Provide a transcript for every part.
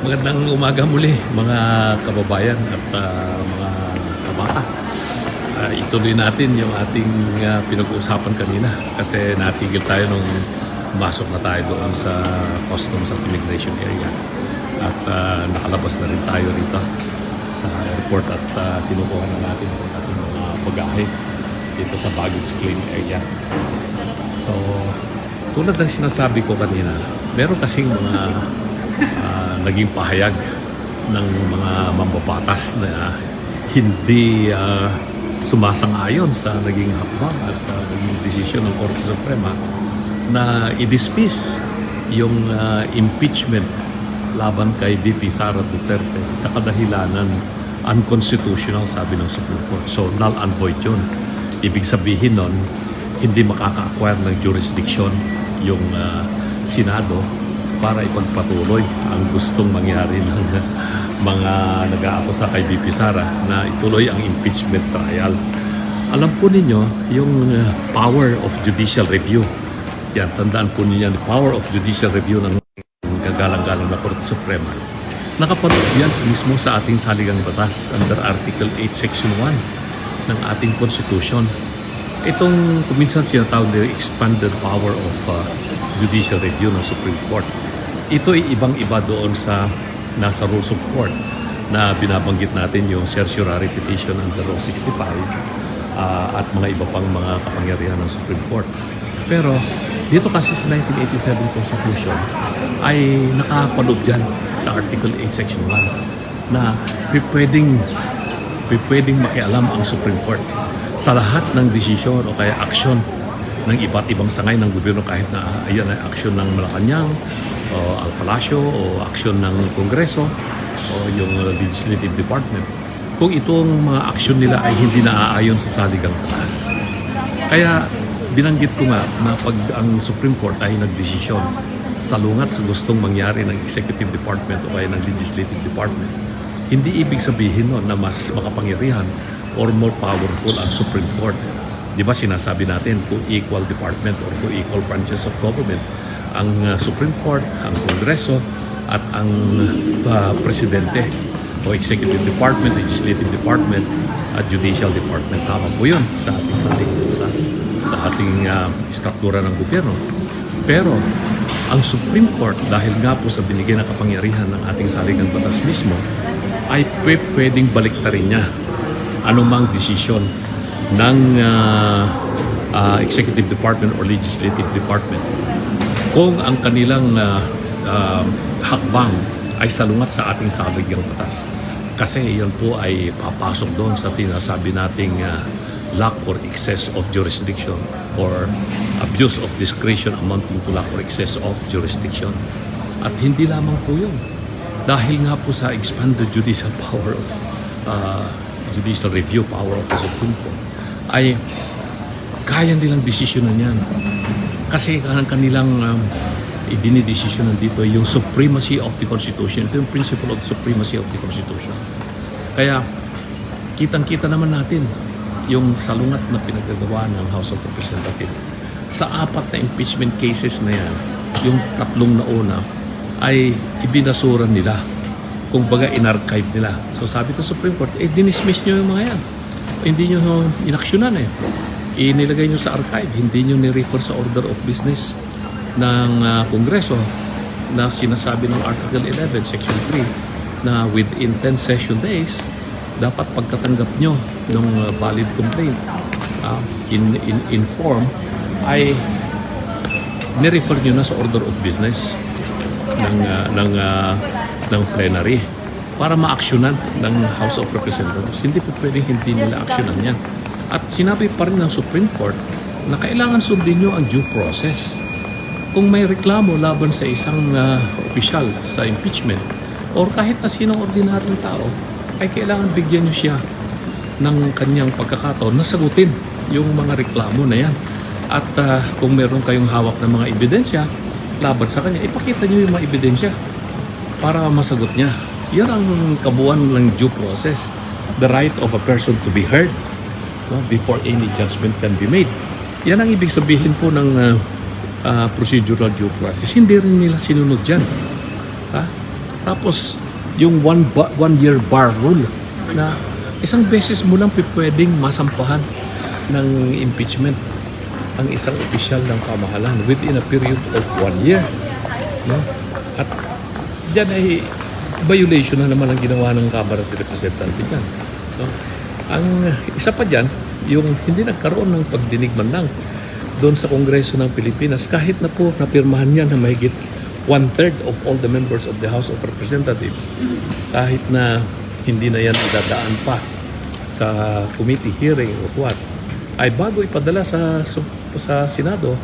Magandang umaga muli mga kababayan at ah, mga kabata. Ah, ituloy natin yung ating ah, pinag-uusapan kanina kasi natigil tayo nung pumasok na tayo doon sa customs at immigration area. At ah, nakalabas na rin tayo rito sa airport at uh, kinukuha na natin ang ating mga bagahe dito sa baggage claim area. So, tulad ng sinasabi ko kanina, meron kasing mga ah, naging pahayag ng mga mambabatas na hindi ah, sumasang-ayon sa naging hakbang at ah, naging desisyon ng Korte Suprema na i-dismiss yung ah, impeachment laban kay VP Sara Duterte sa kadahilanan unconstitutional sabi ng Supreme Court. So null and void yun. Ibig sabihin nun, hindi makaka-acquire ng jurisdiction yung ah, Senado para ipagpatuloy ang gustong mangyari ng mga nag-aakusa kay VP Sara na ituloy ang impeachment trial. Alam po ninyo yung ah, power of judicial review. Yan, tandaan po ninyo, the power of judicial review ng kagalang-galang na Korte Suprema. Nakapanood yan mismo sa ating saligang batas under Article 8, Section 1 ng ating Constitution. Itong kuminsan sinatawag na expanded power of uh, judicial review ng Supreme Court. Ito ay ibang-iba doon sa nasa Rules of Court na binabanggit natin yung certiorari petition under Law 65 ah, at mga iba pang mga kapangyarihan ng Supreme Court. Pero dito kasi sa 1987 Constitution ay nakapaloob dyan sa Article 8 Section 1 na pwedeng pwedeng makialam ang Supreme Court sa lahat ng desisyon o kaya aksyon ng iba't ibang sangay ng gobyerno kahit na ayan ay aksyon ng Malacanang o Al Palacio o aksyon ng Kongreso o yung Legislative Department kung itong mga aksyon nila ay hindi naaayon sa saligang batas. Kaya binanggit ko nga na pag ang Supreme Court ay nagdesisyon salungat sa gustong mangyari ng Executive Department o kaya ng Legislative Department, hindi ibig sabihin nun na mas makapangyarihan or more powerful ang Supreme Court. Di ba sinasabi natin kung equal department or kung equal branches of government ang uh, Supreme Court, ang Kongreso at ang uh, Presidente o Executive Department, Legislative Department at Judicial Department. Tama po yun sa ating sa ating sa ating uh, struktura ng gobyerno. Pero ang Supreme Court, dahil nga po sa binigay na kapangyarihan ng ating saligang batas mismo, ay pwe- pwedeng baliktarin niya anumang desisyon ng uh, uh, Executive Department or Legislative Department kung ang kanilang uh, uh, hakbang ay salungat sa ating saligang batas. Kasi yan po ay papasok doon sa tinasabi nating uh, lack or excess of jurisdiction or abuse of discretion amounting to lack or excess of jurisdiction. At hindi lamang po yun. Dahil nga po sa expanded judicial power of uh, judicial review power of the Supreme Court ay kaya nilang desisyonan yan. Kasi ang kanilang um, idinidesisyonan dito yung supremacy of the Constitution. Ito yung principle of supremacy of the Constitution. Kaya kitang-kita naman natin yung salungat na pinagagawa ng House of Representatives. Sa apat na impeachment cases na yan, yung tatlong nauna ay ibinasuran nila. Kung baga in-archive nila. So sabi ko Supreme Court, eh dinismiss nyo yung mga yan. Hindi nyo inaksyonan eh. Inilagay nyo sa archive, hindi nyo ni-refer sa order of business ng ah, Kongreso na sinasabi ng Article 11, Section 3 na within 10 session days, dapat pagkatanggap nyo ng ah, valid complaint ah, in, in, in form ay ni-refer nyo na sa order of business ng ah, ng ah, ng plenary para maaksyonan ng House of Representatives. Hindi po pwedeng hindi nila aksyonan yan. At sinabi pa rin ng Supreme Court na kailangan sundin nyo ang due process. Kung may reklamo laban sa isang ah, opisyal sa impeachment or kahit na sinong ordinaryong tao, ay kailangan bigyan nyo siya ng kanyang pagkakataon na sagutin yung mga reklamo na yan. At ah, kung meron kayong hawak ng mga ebidensya laban sa kanya, ipakita nyo yung mga ebidensya para masagot niya. Yan ang kabuuan ng due process. The right of a person to be heard no, before any judgment can be made. Yan ang ibig sabihin po ng ah, ah, procedural due process. Hindi rin nila sinunod dyan. Ha? Tapos, yung one, ba- one year bar rule na isang beses mo lang pwedeng masampahan ng impeachment ang isang opisyal ng pamahalaan within a period of one year. No? At dyan ay violation na naman ang ginawa ng Kamara de Representante dyan. No? Ang isa pa dyan, yung hindi nagkaroon ng pagdinig man lang doon sa Kongreso ng Pilipinas, kahit na po napirmahan yan na mahigit one-third of all the members of the House of Representatives, kahit na hindi na yan idadaan pa sa committee hearing or what, ay bago ipadala sa sa Senado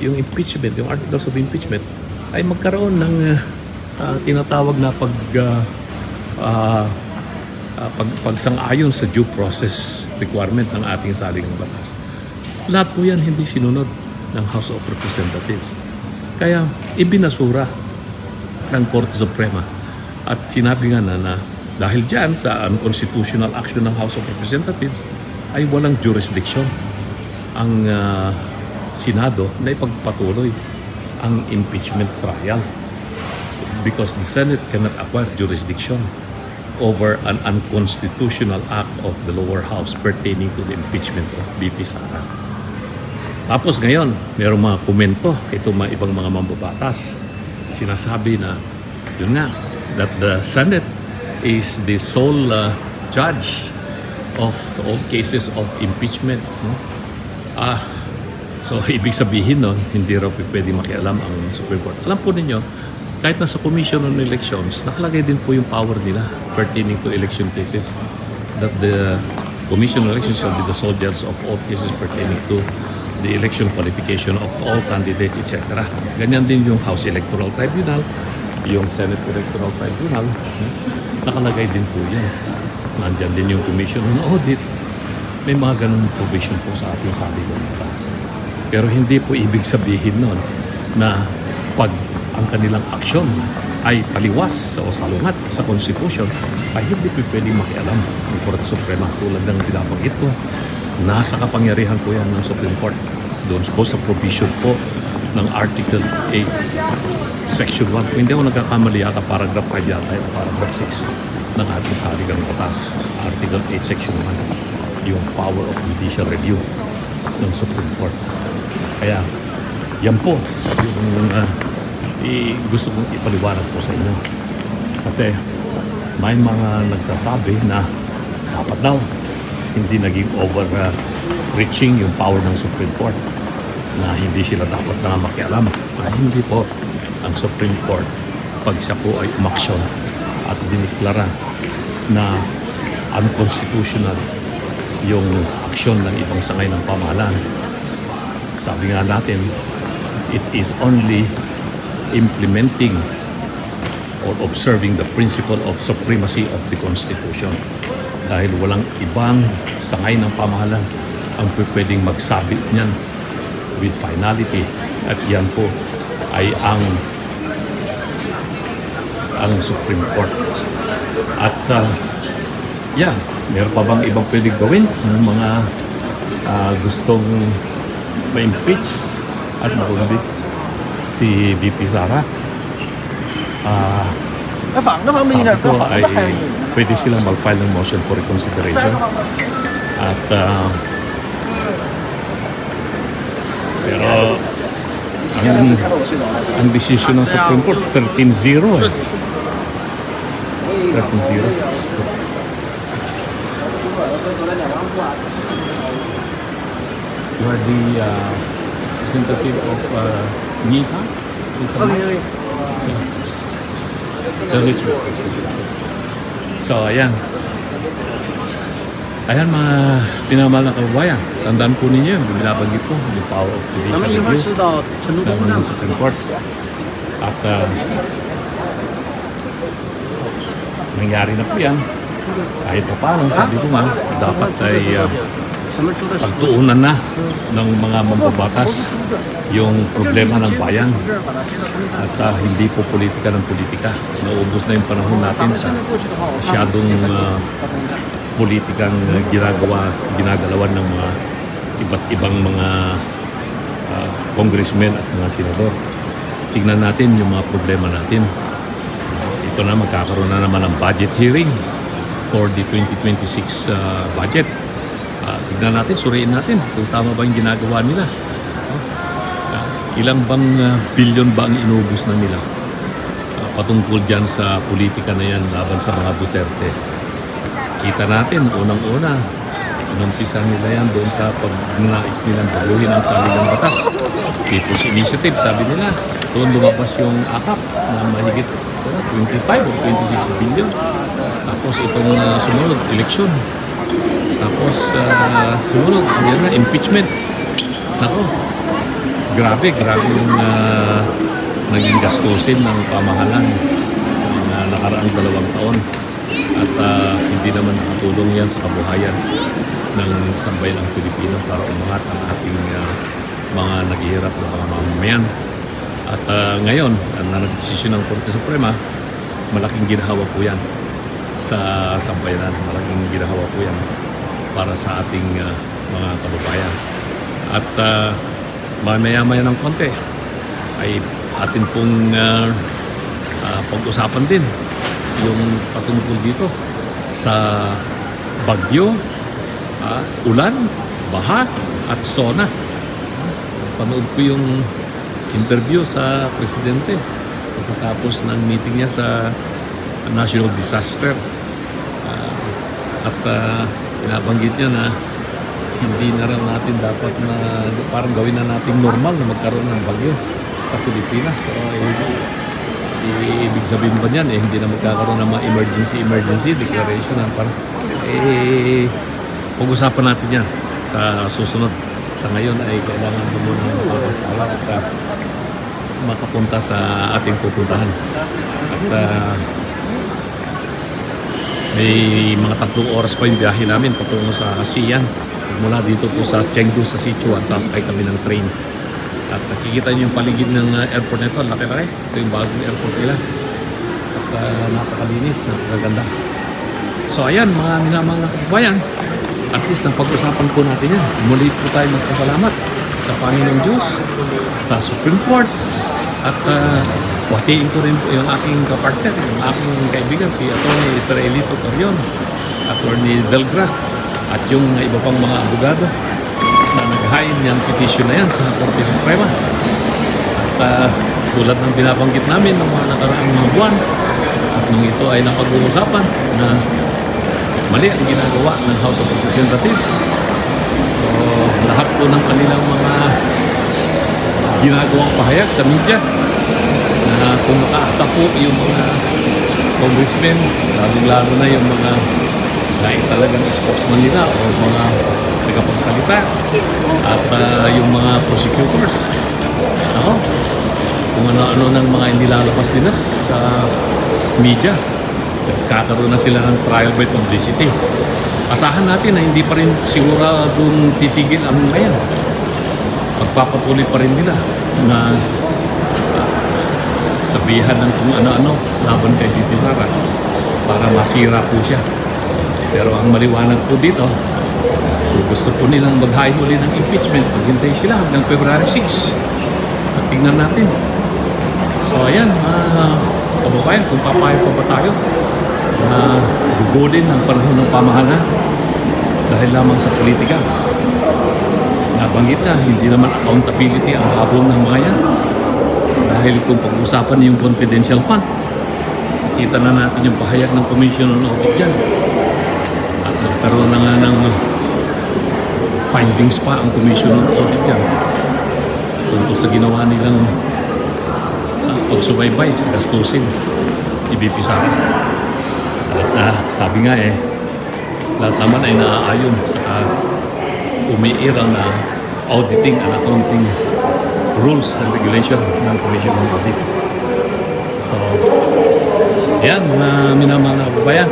yung impeachment, yung articles of impeachment, ay magkaroon ng ah, tinatawag na pag ah, ah, ah, pag, pagsang-ayon sa due process requirement ng ating saligang batas. Lahat po yan hindi sinunod ng House of Representatives. Kaya ibinasura ng Korte Suprema at sinabi nga na, na dahil dyan sa unconstitutional action ng House of Representatives ay walang jurisdiction ang ah, Senado na ipagpatuloy ang impeachment trial because the Senate cannot acquire jurisdiction over an unconstitutional act of the lower house pertaining to the impeachment of BP Sara. Tapos ngayon, mayroong mga komento, ito mga ibang mga mambabatas. Sinasabi na, yun nga, that the Senate is the sole uh, judge of all cases of impeachment. No? Ah, so ibig sabihin nun, hindi raw pwede makialam ang Supreme Court. Alam po ninyo, kahit nasa Commission on Elections, nakalagay din po yung power nila pertaining to election cases that the Commission on Elections shall be the judge of all cases pertaining to the election qualification of all candidates, etc. Ganyan din yung House Electoral Tribunal, yung Senate Electoral Tribunal, nakalagay din po yan. Nandyan din yung Commission on Audit. May mga ganung provision po sa ating sabi ng. Pero hindi po ibig sabihin nun na pag ang kanilang aksyon ay taliwas o salungat sa Constitution, ay hindi po pwedeng makialam ng Korte Suprema tulad ng binabanggit ko. Nasa kapangyarihan po yan ng Supreme Court. Doon po sa provision po ng Article 8, Section 1. Kung hindi ako nagkakamali yata, paragraph 5 yata yung paragraph 6 ng ating saligang batas. Article 8, Section 1. Yung power of judicial review ng Supreme Court. Kaya, yan po yung uh, i- gusto kong ipaliwanag po sa inyo. Kasi may mga nagsasabi na dapat daw hindi naging overreaching yung power ng Supreme Court na hindi sila dapat na makialam. Ay hindi po ang Supreme Court pag siya po ay umaksyon at diniklara na unconstitutional yung aksyon ng ibang sangay ng pamahalaan. Sabi nga natin, it is only implementing or observing the principle of supremacy of the Constitution. Dahil walang ibang sangay ng pamahalaan ang pwedeng magsabi niyan with finality. At yan po ay ang ang Supreme Court. At uh, yan, meron pa bang ibang pwedeng gawin ng mga ah, gustong ma-impeach at makundi si VP Sara. Ah, sabi ko ay pwede silang mag-file ng motion for reconsideration. At ah, pero ang, ang decision ng Supreme Court 13-0 eh. 13-0. You are the uh, representative of uh, Nisa? Nisa okay, okay. The literature. So, ayan. Ayan mga pinamahal na kababayan, tandaan po ninyo yung binabanggit ko, the power of judicial review ng Supreme Court. At uh, nangyari na po yan. Kahit pa paano, sabi ko nga, dapat ay uh, pagtuunan na ng mga mambabatas yung problema ng bayan at uh, hindi po politika ng politika. Naubos na yung panahon natin sa masyadong uh, politikang ginagawa, ginagalawan ng mga iba't ibang mga uh, congressmen at mga senador. Tingnan natin yung mga problema natin. Ito na magkakaroon na naman ng budget hearing for the 2026 uh, budget. Tignan natin, suriin natin kung tama ba yung ginagawa nila. Uh, ilang bang uh, bilyon ba ang inubos na nila uh, patungkol dyan sa politika na yan laban sa mga Duterte. Kita natin, unang-una, inumpisa nila yan doon sa pagnanais nilang baguhin ang saligang batas. People's Initiative, sabi nila, doon lumabas yung akap na mahigit uh, 25 o 26 billion. Tapos itong uh, sumunod, eleksyon. Tapos uh, sumunod, yan na, impeachment. Nako, grabe, grabe yung uh, naging gastusin ng pamahalan ng uh, nakaraang dalawang taon. At uh, hindi naman nakatulong yan sa kabuhayan ng sambayan ng Pilipino para umangat ang ating uh, mga naghihirap na mga mamamayan. At uh, ngayon, ang na nagdesisyon ng Korte Suprema, malaking ginhawa po yan sa sambayanan. Malaking ginhawa po yan para sa ating uh, mga kababayan. At uh, mamaya-maya ng konti ay atin pong uh, uh, pag-usapan din yung patungkol dito sa bagyo, ah, ulan, baha at sona. Panood ko yung interview sa presidente pagkatapos ng meeting niya sa national disaster. Ah, at uh, pinabanggit niya na hindi na raw natin dapat na parang gawin na nating normal na magkaroon ng bagyo sa Pilipinas. So, eh, ibig sabihin ba niyan eh, hindi na magkakaroon ng mga emergency emergency declaration na parang eh pag-usapan natin yan sa susunod sa ngayon ay kailangan ko muna pag-usapan at uh, makapunta sa ating pupuntahan at uh, may mga tatlong oras pa yung biyahe namin patungo sa Xi'an mula dito po sa Chengdu sa Sichuan sasakay kami ng train at nakikita niyo yung paligid ng uh, airport nito, laki-laki. Ito yung bagong airport nila. At uh, napakalinis, napakaganda. So ayan, mga minamang kabayan, at least napag-usapan po natin yan. Muli po tayo magpasalamat sa Panginoong Diyos, sa Supreme Court, at uh, watiin ko rin po yung aking kapartner, yung aking kaibigan, si Atty. Israelito Torion, Atty. Delgra, at yung iba pang mga abogado na nag-hain yung petition na yan sa Korte Suprema. At uh, tulad ng binabanggit namin ng mga nakaraang mga buwan, at nung ito ay napag-uusapan na mali ang ginagawa ng House of Representatives. So, lahat po ng kanilang mga ginagawang pahayag sa media na kung mataas na po yung mga congressmen, lalong-lalo na yung mga dahil talagang spokesman nila o mga tagapagsalita at uh, yung mga prosecutors. Ako kung ano-ano ng mga inilalabas nila sa media kakaroon na sila ng trial by publicity. Asahan natin na hindi pa rin siguradong titigil ang ngayon. Pagpapatuloy pa rin nila na sabihan ng kung ano-ano laban kay Titi Sara para masira po siya pero ang maliwanag po dito, kung gusto po nilang mag-high uli ng impeachment, maghintay sila hanggang February 6. At tingnan natin. So ayan, mga kababayan, kung papayag pa ba tayo na gugulin ang panahon ng pamahalaan dahil lamang sa politika. Nabanggit na, hindi naman accountability ang habong ng mga yan. Dahil kung pag-usapan yung confidential fund, kita na natin yung pahayag ng Commission on Audit dyan at nagkaroon na nga ng findings pa ang Commission on Audit dyan tungkol sa ginawa nilang uh, pagsubaybay sa gastusin IBP Sara. At uh, sabi nga eh, lahat naman ay naaayon sa uh, umiiral na auditing and accounting rules and regulation ng Commission on Audit. So, yan, mga minamahal na kababayan.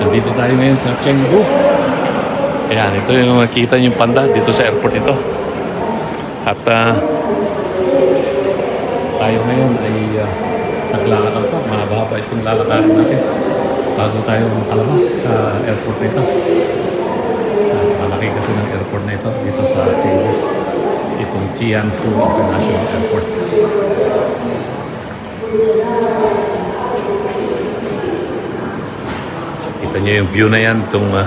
Nandito tayo ngayon sa Chengdu. Ayan, ito yung makikita yung panda dito sa airport ito. At ah, tayo ngayon ay uh, naglalakad pa. Mahaba itong lalakarin natin bago tayo makalabas sa airport nito. Uh, malaki kasi ng airport na ito dito sa Chengdu. Itong Tianfu International Airport. Kita nyo yung view na yan, itong, ah,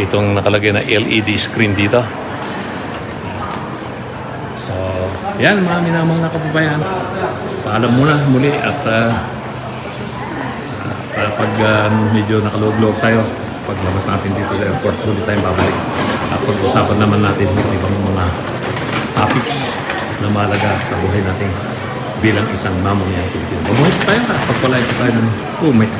itong nakalagay na LED screen dito. So, yan mga minamang na kababayan. Paalam muna muli at ah, at pag ah, medyo nakaloob-loob tayo, paglabas natin dito sa airport, muli tayong babalik. At pag-usapan naman natin yung ibang mga topics na mahalaga sa buhay natin bilang isang mamamayan Pilipino. Mabuhay tayo at pagpalain tayo ng umay.